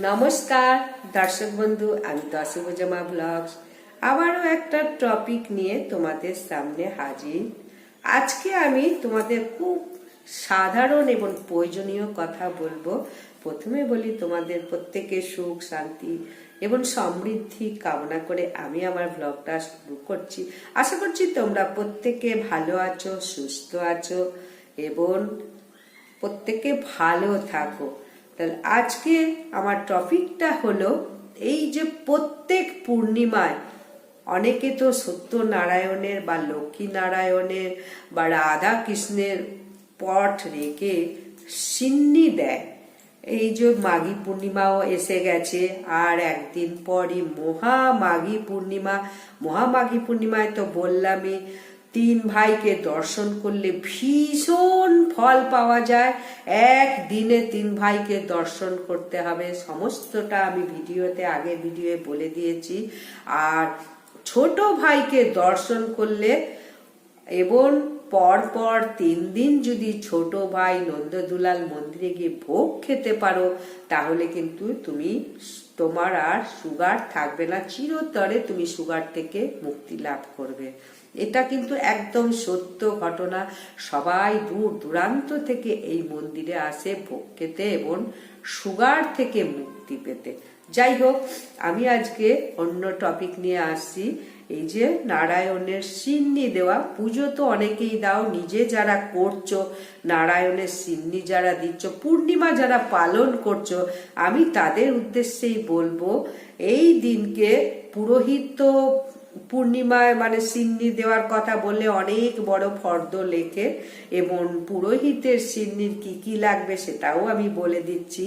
নমস্কার, দর্শক বন্ধু, আমি দশভুজমা ব্লগস। আবারও একটা টপিক নিয়ে তোমাদের সামনে হাজির। আজকে আমি তোমাদের খুব সাধারণ এবং প্রয়োজনীয় কথা বলব। প্রথমে বলি, তোমাদের প্রত্যেকে সুখ, শান্তি এবং সমৃদ্ধি কামনা করে আমি আমার ব্লগটা শুরু করছি। আশা করছি তোমরা প্রত্যেকে ভালো আছো, সুস্থ আছো এবং প্রত্যেকে ভালো থাকো। তাহলে আজকে আমার টপিকটা হলো এই যে প্রত্যেক পূর্ণিমায় অনেকে তো সত্যনারায়ণের বা লক্ষ্মী নারায়ণের বা রাধা কৃষ্ণের পট রেখে সিন্নি দেয়। এই যে মাঘী পূর্ণিমাও এসে গেছে, আর একদিন পরই মহা মাঘী পূর্ণিমা। মহামাঘী পূর্ণিমায় তো বললামই তিন ভাইকে দর্শন করলে ভীষণ ফল পাওয়া যায়। এক দিনে তিন ভাইকে দর্শন করতে হবে। সমস্তটা আমি ভিডিওতে আগে ভিডিওয়ে বলে দিয়েছি। আর ছোট ভাইকে দর্শন করলে এবং পর পর তিন দিন যদি ছোট ভাই নন্দদুলাল মন্দিরে গিয়ে ভোগ খেতে পারো, তাহলে কিন্তু তুমি তোমার আর সুগার থাকবে না, চিরতরে তুমি সুগার থেকে মুক্তি লাভ করবে। এটা কিন্তু একদম সত্য ঘটনা। সবাই দূর দূরান্ত থেকে এই মন্দিরে আসে ভোগ খেতে এবং সুগার থেকে মুক্তি পেতে। যাই হোক, আমি আজকে অন্য টপিক নিয়ে আসছি। এই যে নারায়ণের সিন্নি দেওয়া, পুজো তো অনেকেই দাও, নিজে যারা করছ, নারায়ণের সিন্নি যারা দিচ্ছ, পূর্ণিমা যারা পালন করছ, আমি তাদের উদ্দেশ্যেই বলব, এই দিনকে পুরোহিত তো পূর্ণিমায় মানে সিন্নি দেওয়ার কথা বললে অনেক বড় ফর্দ লেখে, এবং পুরোহিতের সিন্নির কি কি লাগবে সেটাও আমি বলে দিচ্ছি।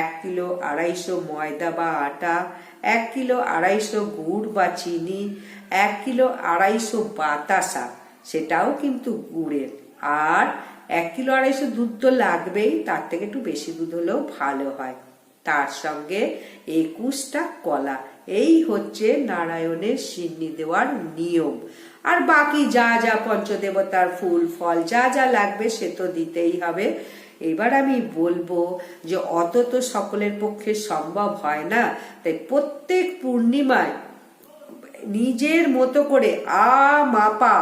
এক কিলো আড়াইশো ময়দা বা আটা এক কিলো আড়াইশো গুড় বা চিনি, এক কিলো আড়াইশো বাতাসা, সেটাও কিন্তু গুড়ের। আর এক কিলো আড়াইশো দুধ তো লাগবেই, তার থেকে একটু বেশি দুধ হলেও ভালো হয়। তার সঙ্গে একুশটা কলা। এই হচ্ছে নারায়ণের সিন্নি দেওয়ার নিয়ম। আর বাকি যা যা পঞ্চদেবতার ফুল, ফল যা যা লাগবে সে তো দিতেই হবে। এবার আমি বলব যে অত তো সকলের পক্ষে সম্ভব হয় না। তাই প্রত্যেক পূর্ণিমায় নিজের মতো করে আ মাপা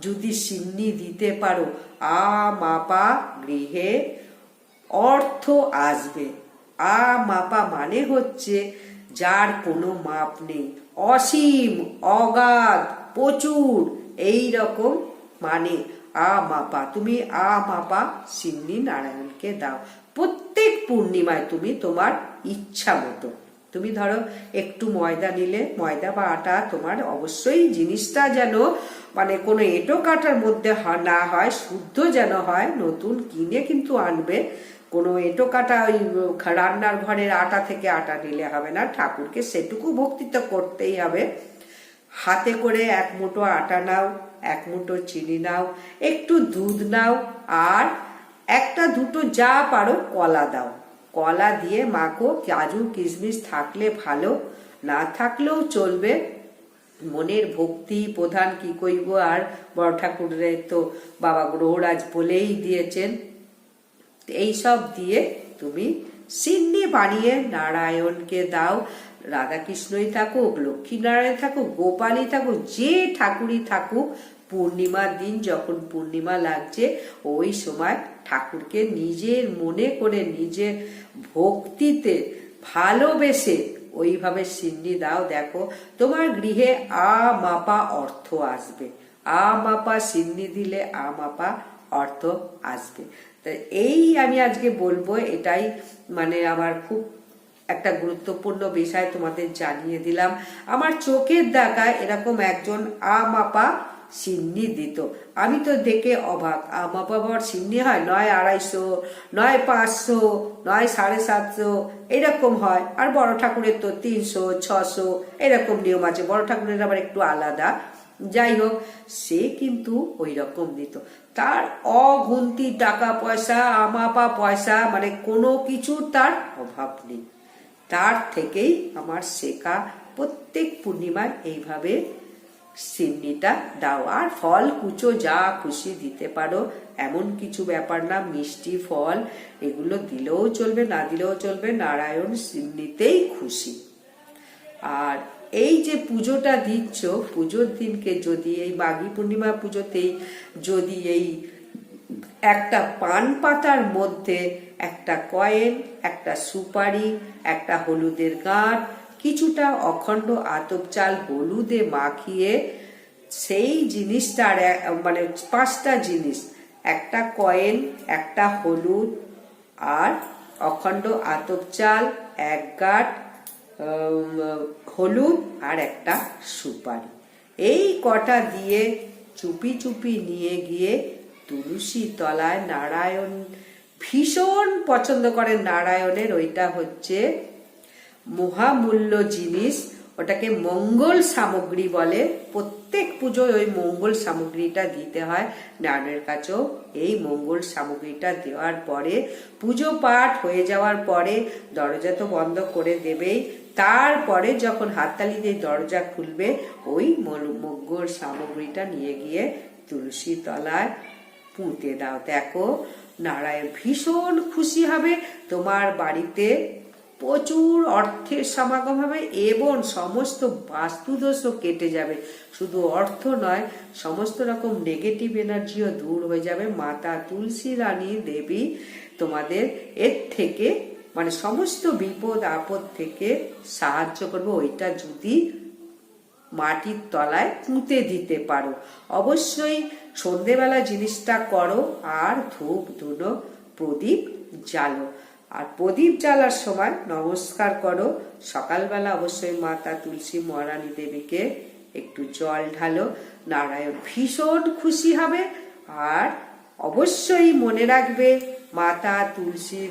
যদি সিন্নি দিতে পারো, আ মাপা গৃহে অর্থ আসবে। আ মাপা মানে হচ্ছে যার কোনো মাপ নেই। অসীম, অগাধ প্রচুর। এই রকম মানে আ মাপা তুমি আ মাপা সিন্নি নারায়ণকে দাও। প্রত্যেক পূর্ণিমায় তুমি তোমার ইচ্ছা মতো। তুমি ধরো, একটু ময়দা নিলে, ময়দা বা আটা তোমার অবশ্যই জিনিসটা যেন মানে কোনো এঁটো কাটার মধ্যে না হয়, শুদ্ধ যেন হয়, নতুন কিনে কিন্তু আনবে। কোনো এঁটো কাটা ওই রান্নার ঘরের আটা থেকে আটা নিলে হবে না। ঠাকুরকে সেটুকু ভক্তি তো করতেই হবে। হাতে করে এক মুঠো আটা নাও, এক মুঠো চিনি নাও, একটু দুধ নাও আর একটা দুটো যা পারো কলা দাও। কলা দিয়ে মাখো, কাজু, কিশমিশ থাকলে ভালো, না থাকলেও চলবে। মনের ভক্তি প্রধান কি কইব আর? বড় ঠাকুরের তো বাবা গ্রহরাজ বলেই দিয়েছেন। এই সব দিয়ে তুমি সিন্নি বানিয়ে নারায়ণকে দাও। রাধাকৃষ্ণই থাকুক, লক্ষ্মীনারায়ণ থাকুক, গোপালই থাকুক, যে ঠাকুরই থাকুক, পূর্ণিমার দিন যখন পূর্ণিমা লাগছে, ওই সময় ঠাকুরকে নিজের মনে করে, নিজের ভক্তিতে ভালোবেসে ওইভাবে সিন্নি দাও। দেখো, তোমার গৃহে আ মাপা অর্থ আসবে। আ মাপা সিন্নি দিলে আ মাপা অর্থ আসবে। তা এই আমি আজকে বলব, এটাই মানে আমার খুব একটা গুরুত্বপূর্ণ বিষয় তোমাদের জানিয়ে দিলাম। আমার চোখের দেখা এরকম একজন আ মাপা সিন্নি দিত। আমি তো দেখে অবাক। আমা বাবার সিন্নি হয়? নয় আড়াইশো, নয় পাঁচশো, নয় সাড়ে সাতশো, এরকম হয়। আর বড় ঠাকুরের তো তিনশো, ছশো, এরকম নিয়ম আছে। বড় ঠাকুরের আবার একটু আলাদা। যাই হোক, সে কিন্তু ওই রকম দিত। তার অগুন্তি টাকা পয়সা, আমাপা পয়সা মানে কোনো কিছুর তার অভাব নেই। তার থেকেই আমার শেখা প্রত্যেক পূর্ণিমায় এইভাবে সিন্নিটা দাও। আর ফল কুচো যা খুশি দিতে পারো, এমন কিছু ব্যাপার না, মিষ্টি ফল এগুলো দিলেও চলবে, না দিলেও চলবে, নারায়ণ সিন্নিতেই খুশি। আর এই যে পুজোটা দিচ্ছ, পুজোর দিনকে যদি এই মাঘী পূর্ণিমা পুজোতেই যদি এই একটা পান পাতার মধ্যে একটা কয়েন একটা সুপারি, একটা হলুদের গাঁট, কিছুটা অখণ্ড আতপ চাল হলুদে মাখিয়ে সেই জিনিসটার মানে পাঁচটা জিনিস, একটা কয়েন একটা হলুদ আর অখণ্ড আতপ চাল, এক গাঁট হলুদ আর একটা সুপারি। এই কটা দিয়ে চুপি চুপি নিয়ে গিয়ে তুলসী তলায় নারায়ণ, ভীষণ পছন্দ করেন নারায়ণের, ওইটা হচ্ছে মহামূল্য জিনিস, ওটাকে মঙ্গল সামগ্রী বলে। প্রত্যেক পুজোয় ওই মঙ্গল সামগ্রীটা দিতে হয়। নারায়ণের কাছেও এই মঙ্গল সামগ্রীটা দেওয়ার পরে, পুজো পাঠ হয়ে যাওয়ার পরে দরজা তো বন্ধ করে দেবেই। তারপরে যখন হাততালি দিয়ে দরজা খুলবে, ওই মঙ্গল সামগ্রীটা নিয়ে গিয়ে তুলসী তলায় পুঁতে দাও। দেখো, নারায়ণ ভীষণ খুশি হবে। তোমার বাড়িতে প্রচুর অর্থের সমাগম হবে এবং সমস্ত বাস্তুদোষও কেটে যাবে। শুধু অর্থ নয়, সমস্ত রকম নেগেটিভ এনার্জিও দূর হয়ে যাবে। মাতা তুলসী রানী দেবী তোমাদের এর থেকে মানে সমস্ত বিপদ, আপদ থেকে সাহায্য করবে। ওইটা যদি মাটির তলায় পুঁতে দিতে পারো। অবশ্যই সন্ধেবেলা জিনিসটা করো আর ধূপ ধুনো, প্রদীপ জ্বালো। আর প্রদীপ জ্বালার সময় নমস্কার করো। সকালবেলা অবশ্যই মাতা তুলসী মহারানী দেবীকে একটু জল ঢালো। নারায়ণ ভীষণ খুশি হবে। আর অবশ্যই মনে রাখবে, মাতা তুলসী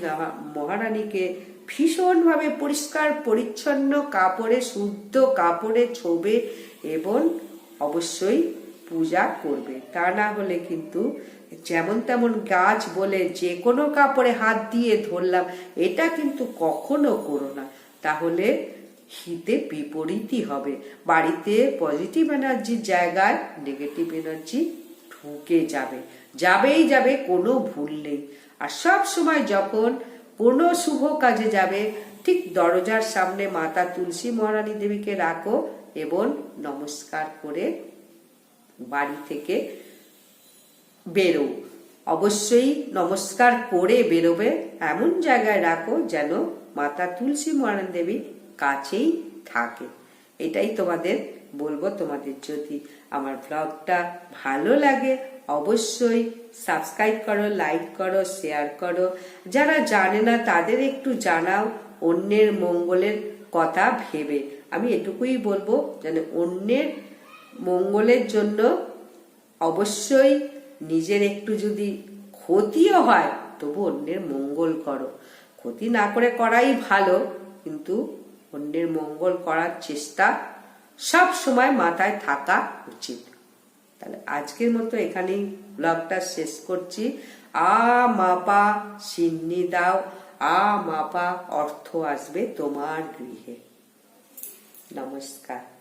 মহারানীকে ভীষণভাবে পরিষ্কার, পরিচ্ছন্ন কাপড়ে, শুদ্ধ কাপড়ে ছোবে এবং অবশ্যই পূজা করবে। তা না হলে কিন্তু যেমন তেমন গাছ বলে যে কোনো কাপড়ে হাত দিয়ে ধরলাম, এটা কিন্তু কখনো করো না। তাহলে হিতে বিপরীতই হবে। বাড়িতে পজিটিভ এনার্জির জায়গায় নেগেটিভ এনার্জি ঢুকে যাবে। যাবেই যাবে, কোনো ভুল নেই। আর সব সময় যখন কোনো শুভ কাজে যাবে, ঠিক দরজার সামনে মাতা তুলসী মহারানী দেবীকে রাখো এবং নমস্কার করে বাড়ি থেকে বেরো। অবশ্যই নমস্কার করে বেরোবে। এমন জায়গায় রাখো যেন মাতা তুলসী মহারানী দেবী কাছেই থাকে। এটাই তোমাদের বলব তোমাদের যদি আমার ব্লগটা ভালো লাগে, অবশ্যই সাবস্ক্রাইব করো, লাইক করো, শেয়ার করো। যারা জানে না, তাদের একটু জানাও, অন্যের মঙ্গলের কথা ভেবে। আমি এটুকুই বলব যেন অন্যের মঙ্গলের জন্য অবশ্যই নিজের একটু যদি ক্ষতিও হয়, তবু অন্যের মঙ্গল করো। ক্ষতি না করে করাই ভালো, কিন্তু অন্যের মঙ্গল করার চেষ্টা সব সময় মাথায় থাকা উচিত। তাহলে আজকের মতো এখানেই ব্লগটা শেষ করছি। আ মাপা সিন্নি দাও, আ মাপা অর্থ আসবে তোমার গৃহে। নমস্কার।